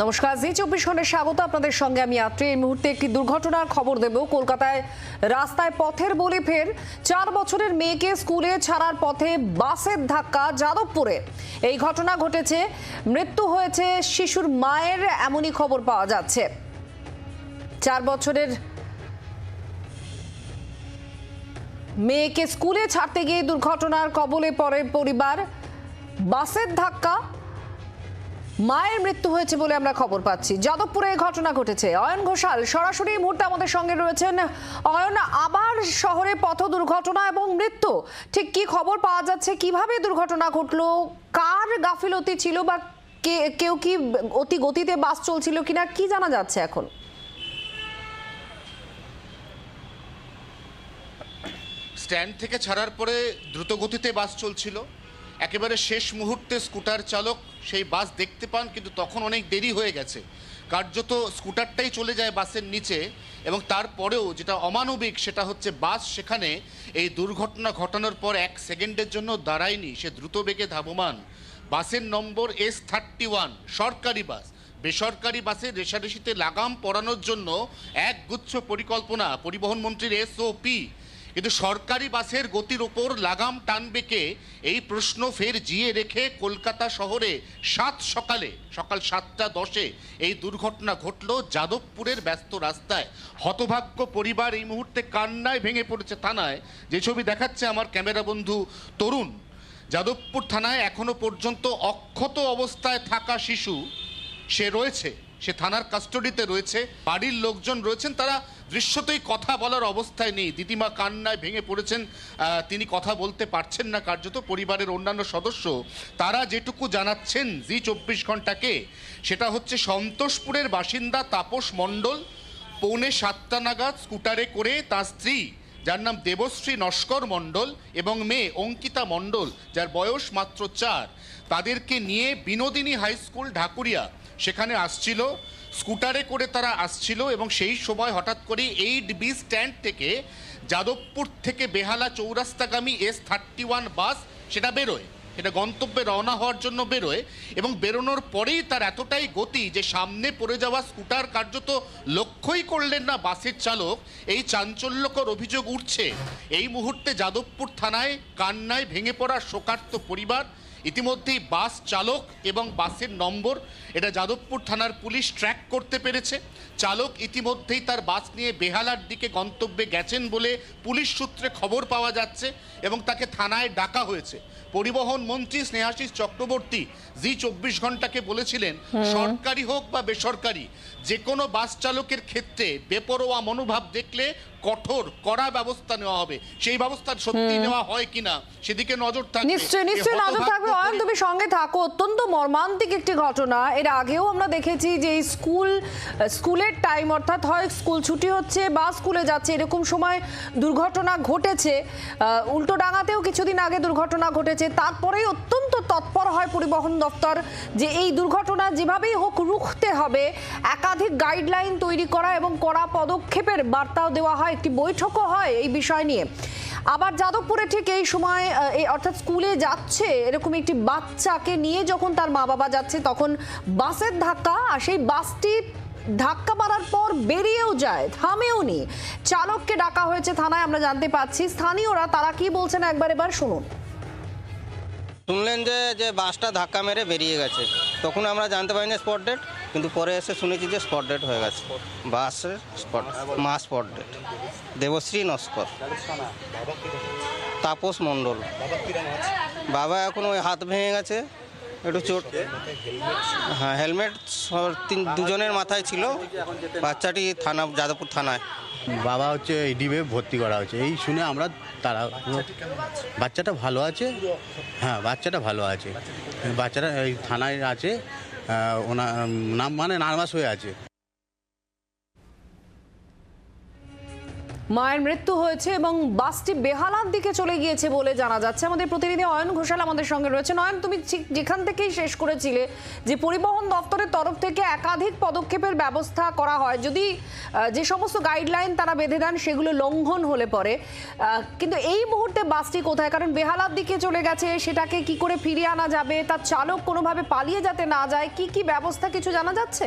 নমস্কার, জি চব্বিশ ঘন্টায় স্বাগত। আপনাদের সঙ্গে আমি আত্রি এই মুহূর্তে একটি দুর্ঘটনার খবর দেব। কলকাতায় রাস্তায় পথের বলি ফের। চার বছরের মেয়েকে স্কুলে ছাড়ার পথে বাসের ধাক্কা যাদবপুরে। এই ঘটনা ঘটেছে। মৃত্যু হয়েছে শিশুর মায়ের, এমনই খবর পাওয়া যাচ্ছে। চার বছরের মেয়েকে স্কুলে ছাড়তে গিয়ে দুর্ঘটনার কবলে পড়ে পরিবার। বাসের ধাক্কা মায়ের মৃত্যু হয়েছে বলে আমরা খবর পাচ্ছি। যাদবপুরে এই ঘটনা ঘটেছে। অয়ন ঘোষাল, সরাসরি মুহূর্তে আমাদের সঙ্গে রয়েছেন। অয়ন, আবার শহরে পথ দুর্ঘটনা এবং মৃত্যু। ঠিক কি খবর পাওয়া যাচ্ছে? কীভাবে দুর্ঘটনা ঘটলো? কার গাফিলতি ছিল বা কে, কেউ কি অতি গতিতে বাস চলছিল কিনা? কি জানা যাচ্ছে এখন? স্ট্যান্ড থেকে ছাড়ার পরে দ্রুতগতিতে বাস চলছিল। একেবারে শেষ মুহূর্তে স্কুটার চালক সেই বাস দেখতে পান, কিন্তু তখন অনেক দেরি হয়ে গেছে। কার্যত স্কুটারটাই চলে যায় বাসের নিচে এবং তারপরেও যেটা অমানবিক সেটা হচ্ছে বাস সেখানে এই দুর্ঘটনা ঘটানোর পর এক সেকেন্ডের জন্য দাঁড়ায়নি, সে দ্রুত বেগে ধাবমান। বাসের নম্বর এস থার্টি ওয়ান সরকারি বাস। বেসরকারি বাসে রেশারেশিতে লাগাম পরানোর জন্য এক গুচ্ছ পরিকল্পনা। পরিবহন মন্ত্রীর এসওপি কিন্তু সরকারি বাসের গতির ওপর লাগাম টানবে কে? এই প্রশ্ন ফের জিয়ে রেখে কলকাতা শহরে সাত সকালে, সকাল সাতটা দশে এই দুর্ঘটনা ঘটল যাদবপুরের ব্যস্ত রাস্তায়। হতভাগ্য পরিবার এই মুহূর্তে কান্নায় ভেঙে পড়েছে থানায়। যে ছবি দেখাচ্ছে আমার ক্যামেরা বন্ধু তরুণ। যাদবপুর থানায় এখনও পর্যন্ত অক্ষত অবস্থায় থাকা শিশু সে রয়েছে। সে থানার কাস্টডিতে রয়েছে, বাড়ির লোকজন রয়েছেন, তারা দৃশ্যতই কথা বলার অবস্থায় নেই। দিদিমা কান্নায় ভেঙে পড়েছেন তিনি কথা বলতে পারছেন না কার্যত, পরিবারের অন্যান্য সদস্য। তারা যেটুকু জানাচ্ছেন জি চব্বিশ ঘন্টাকে সেটা হচ্ছে সন্তোষপুরের বাসিন্দা তাপস মণ্ডল, পৌনে সাতটা নাগাদ স্কুটারে করে তার স্ত্রী, যার নাম দেবশ্রী নস্কর মণ্ডল এবং মেয়ে অঙ্কিতা মণ্ডল, যার বয়স মাত্র চার, তাদেরকে নিয়ে বিনোদিনী হাই স্কুল ঢাকুরিয়া সেখানে আসছিল, স্কুটারে করে তারা আসছিল এবং সেই সময় হঠাৎ করে এইট বি স্ট্যান্ড থেকে যাদবপুর থেকে বেহালা চৌরাস্তাগামী এস থার্টি ওয়ান বাস সেটা বেরোয়। এটা গন্তব্যে রওনা হওয়ার জন্য বেরোয় এবং বেরোনোর পরেই তার এতটাই গতি যে সামনে পড়ে যাওয়া স্কুটার কার্যত লক্ষ্যই করলেন না বাসের চালক। এই চাঞ্চল্যকর অভিযোগ উঠছে। এই মুহূর্তে যাদবপুর থানায় কান্নায় ভেঙে পড়া শোকার্ত পরিবার ইতিমধ্যেই বাস চালক এবং বাসের নম্বর এটা যাদবপুর থানার পুলিশ ট্র্যাক করতে পেরেছে। চালক ইতিমধ্যেই তার বাস নিয়ে বেহালার দিকে গন্তব্যে গেছেন বলে পুলিশ সূত্রে খবর পাওয়া যাচ্ছে এবং তাকে থানায় ডাকা হয়েছে। পরিবহন মন্ত্রী স্নেহাশিস চক্রবর্তী জি চব্বিশ ঘন্টাকে বলেছিলেন সরকারি হোক বা বেসরকারি যে কোনো বাস চালকের ক্ষেত্রে বেপরোয়া মনোভাব দেখলে কঠোর কড়া ব্যবস্থা নেওয়া হবে। সেই ব্যবস্থা সত্যি নেওয়া হয় কিনা সেদিকে নজর থাকবে। নিশ্চয়ই নিশ্চয়ই নজর থাকবে। অয়ন তুমি সঙ্গে থাকো। অত্যন্ত মর্মান্তিক একটি ঘটনা। এর আগেও আমরা দেখেছি যে স্কুল স্কুলের টাইম অর্থাৎ হয় স্কুল ছুটি হচ্ছে বা স্কুলে যাচ্ছে এরকম সময় দুর্ঘটনা ঘটেছে। উল্টো ডাঙাতেও কিছুদিন আগে দুর্ঘটনা ঘটেছে। তারপরেই অত্যন্ত তৎপর হয় পরিবহন দপ্তর যে এই দুর্ঘটনা যেভাবেই হোক রুখতে হবে, একাধিক গাইডলাইন তৈরি করা এবং কড়া পদক্ষেপের বার্তাও দেওয়া হয়, একটি বৈঠকও হয় এই বিষয় নিয়ে। আবার যাদবপুরে ঠিক এই সময় অর্থাৎ স্কুলে যাচ্ছে এরকম একটি বাচ্চাকে নিয়ে যখন তার মা বাবা যাচ্ছে তখন বাসের ধাক্কা আর সেই বাসটি ধাক্কা মারার পর বেরিয়েও যায়, থামেও নি। চালককে ডাকা হয়েছে থানায়, আমরা জানতে পাচ্ছি স্থানীয়রা তারা কি বলছেন একবার এবার শুনুন। শুনলেন যে যে বাসটা ধাক্কা মেরে বেরিয়ে গেছে। তখন আমরা জানতে পারিনি স্পট ডেট কিন্তু পরে এসে শুনেছি যে স্পট ডেট হয়ে গেছে। বাসের স্পট মা স্পট ডেট দেবশ্রী নস্কর। তাপস মণ্ডল। বাবা এখন ওই হাত ভেঙে গেছে। একটু চোট। হ্যাঁ হেলমেট তিন, দুজনের মাথায় ছিল। বাচ্চাটি থানা, যাদবপুর থানায়। বাবা হচ্ছে এই ডিবে ভর্তি করা হয়েছে। এই শুনে আমরা তারা বাচ্চাটা ভালো আছে? হ্যাঁ বাচ্চাটা ভালো আছে। বাচ্চাটা এই থানায় আছে। ওনার নাম মানে নার্ভাস হয়ে আছে। মায়ের মৃত্যু হয়েছে এবং বাসটি বেহালার দিকে চলে গিয়েছে বলে জানা যাচ্ছে। আমাদের প্রতিনিধি অয়ন ঘোষাল আমাদের সঙ্গে রয়েছে অয়ন, তুমি ঠিক যেখান থেকেই শেষ করেছিলে যে পরিবহন দপ্তরের তরফ থেকে একাধিক পদক্ষেপের ব্যবস্থা করা হয়। যদি যে সমস্ত গাইডলাইন তারা বেঁধে দেন, সেগুলো লঙ্ঘন হলে পরে কিন্তু এই মুহূর্তে বাসটি কোথায়? কারণ বেহালার দিকে চলে গেছে, সেটাকে কি করে ফিরিয়ে আনা যাবে? তার চালক কোনোভাবে পালিয়ে যাতে না যায়? কি কি ব্যবস্থা কিছু জানা যাচ্ছে?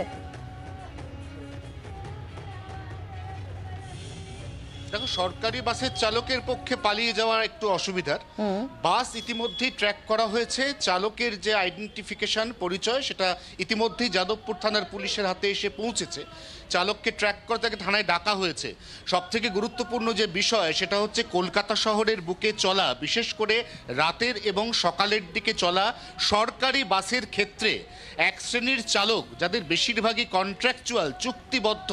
দেখো সরকারি বাসের চালকের পক্ষে পালিয়ে যাওয়া একটু অসুবিধার। বাস ইতিমধ্যেই ট্র্যাক করা হয়েছে। চালকের যে আইডেন্টিফিকেশন পরিচয় সেটা ইতিমধ্যেই যাদবপুর থানার পুলিশের হাতে এসে পৌঁছেছে। চালককে ট্র্যাক করে তাকে থানায় ডাকা হয়েছে। সব থেকে গুরুত্বপূর্ণ যে বিষয়, সেটা হচ্ছে কলকাতা শহরের বুকে চলা, বিশেষ করে রাতের এবং সকালের দিকে চলা সরকারি বাসের ক্ষেত্রে এক শ্রেণির চালক, যাদের বেশিরভাগই কন্ট্রাকচুয়াল চুক্তিবদ্ধ,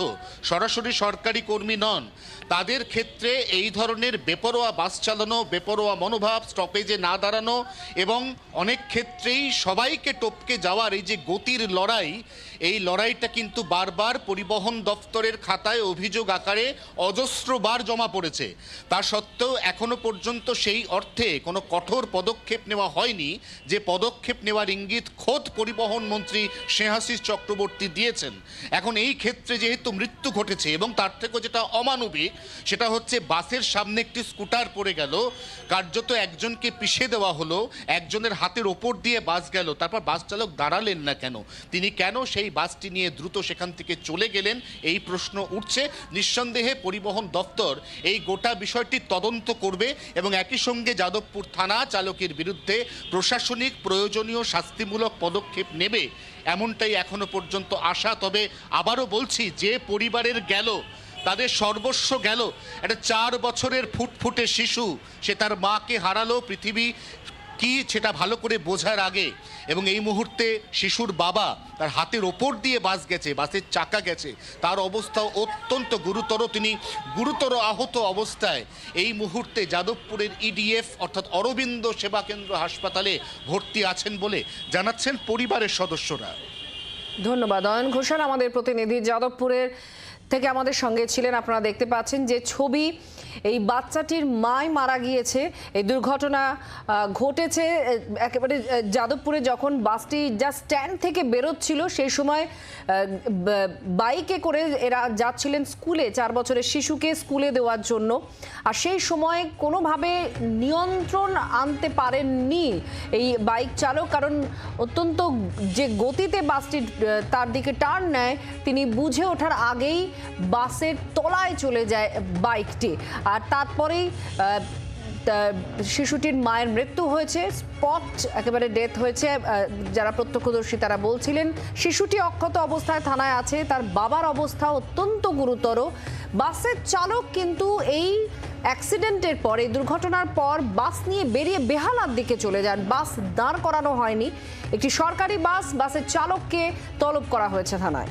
সরাসরি সরকারি কর্মী নন, তাদের ক্ষেত্রে এই ধরনের বেপরোয়া বাস চালানো, বেপরোয়া মনোভাব স্টপেজে না দাঁড়ানো এবং অনেক ক্ষেত্রেই সবাইকে টপকে যাওয়ার এই যে গতির লড়াই এই লড়াইটা কিন্তু বারবার পরিবহন দপ্তরের খাতায় অভিযোগ আকারে অজস্রবার জমা পড়েছে। তা সত্ত্বেও এখনও পর্যন্ত সেই অর্থে কোনো কঠোর পদক্ষেপ নেওয়া হয়নি, যে পদক্ষেপ নেওয়ার ইঙ্গিত খোদ পরিবহন মন্ত্রী স্নেহাশিস চক্রবর্তী দিয়েছেন। এখন এই ক্ষেত্রে যেহেতু মৃত্যু ঘটেছে এবং তার থেকেও যেটা অমানবিক, সেটা হচ্ছে বাসের সামনে একটি স্কুটার পড়ে গেল, কার্যত একজনকে পিষে দেওয়া হলো, একজনের হাতের ওপর দিয়ে বাস গেল, তারপর বাস চালক দাঁড়ালেন না কেন? তিনি কেন সেই বাসটি নিয়ে দ্রুত সেখান থেকে চলে গেলেন, এই প্রশ্ন উঠছে। নিঃসন্দেহে পরিবহন দপ্তর এই গোটা বিষয়টি তদন্ত করবে এবং একই সঙ্গে যাদবপুর থানা চালকের বিরুদ্ধে প্রশাসনিক প্রয়োজনীয় শাস্তিমূলক পদক্ষেপ নেবে, এমনটাই এখনও পর্যন্ত আশা। তবে আবারও বলছি, যে পরিবারের গেল, তাদের সর্বস্ব গেল। একটা চার বছরের ফুটফুটে শিশু, সে তার মাকে হারালো, পৃথিবী কি সেটা ভালো করে বোঝার আগে এবং এই মুহূর্তে শিশুর বাবা তার হাতের ওপর দিয়ে বাস গেছে, বাসের চাকা গেছে, তার অবস্থা অত্যন্ত গুরুতর, তিনি গুরুতর আহত অবস্থায় এই মুহূর্তে যাদবপুরের ইডিএফ অর্থাৎ অরবিন্দ সেবা কেন্দ্র হাসপাতালে ভর্তি আছেন বলে জানাচ্ছেন পরিবারের সদস্যরা। ধন্যবাদ, অয়ন ঘোষাল, আমাদের প্রতিনিধি যাদবপুরের থেকে আমাদের সঙ্গে ছিলেন আপনারা দেখতে পাচ্ছেন যে ছবি, এই বাচ্চাটির মাই মারা গিয়েছে। এই দুর্ঘটনা ঘটেছে একেবারে যাদবপুরে যখন বাসটি যা স্ট্যান্ড থেকে বেরোচ্ছিল, সেই সময় বাইকে করে এরা যাচ্ছিলেন স্কুলে, চার বছরের শিশুকে স্কুলে দেওয়ার জন্য। আর সেই সময় কোনোভাবে নিয়ন্ত্রণ আনতে পারেননি এই বাইক চালক, কারণ অত্যন্ত যে গতিতে বাসটি তার দিকে টার্ন নেয়, তিনি বুঝে ওঠার আগেই বাসের তলায় চলে যায় বাইকটি। আর তারপরেই শিশুটির মায়ের মৃত্যু হয়েছে, স্পট একেবারে ডেথ হয়েছে যারা প্রত্যক্ষদর্শী তারা বলছিলেন। শিশুটি অক্ষত অবস্থায় থানায় আছে, তার বাবার অবস্থা অত্যন্ত গুরুতর। বাসের চালক কিন্তু এই অ্যাক্সিডেন্টের পরে দুর্ঘটনার পর বাস নিয়ে বেরিয়ে বেহালার দিকে চলে যান। বাস দাঁড় করানো হয়নি। একটি সরকারি বাস বাসের চালককে তলব করা হয়েছে থানায়।